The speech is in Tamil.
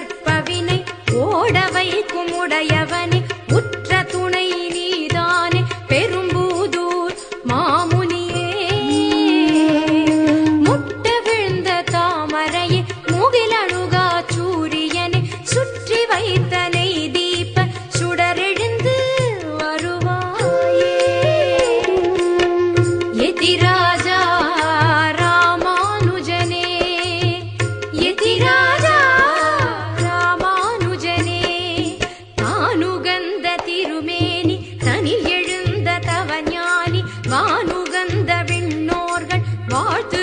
கற்பவினை ஓட வைத்த உகந்த விண்ணோர்கள் வாழ்த்து